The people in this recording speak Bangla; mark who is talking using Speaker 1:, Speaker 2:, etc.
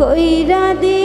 Speaker 1: কইরা দে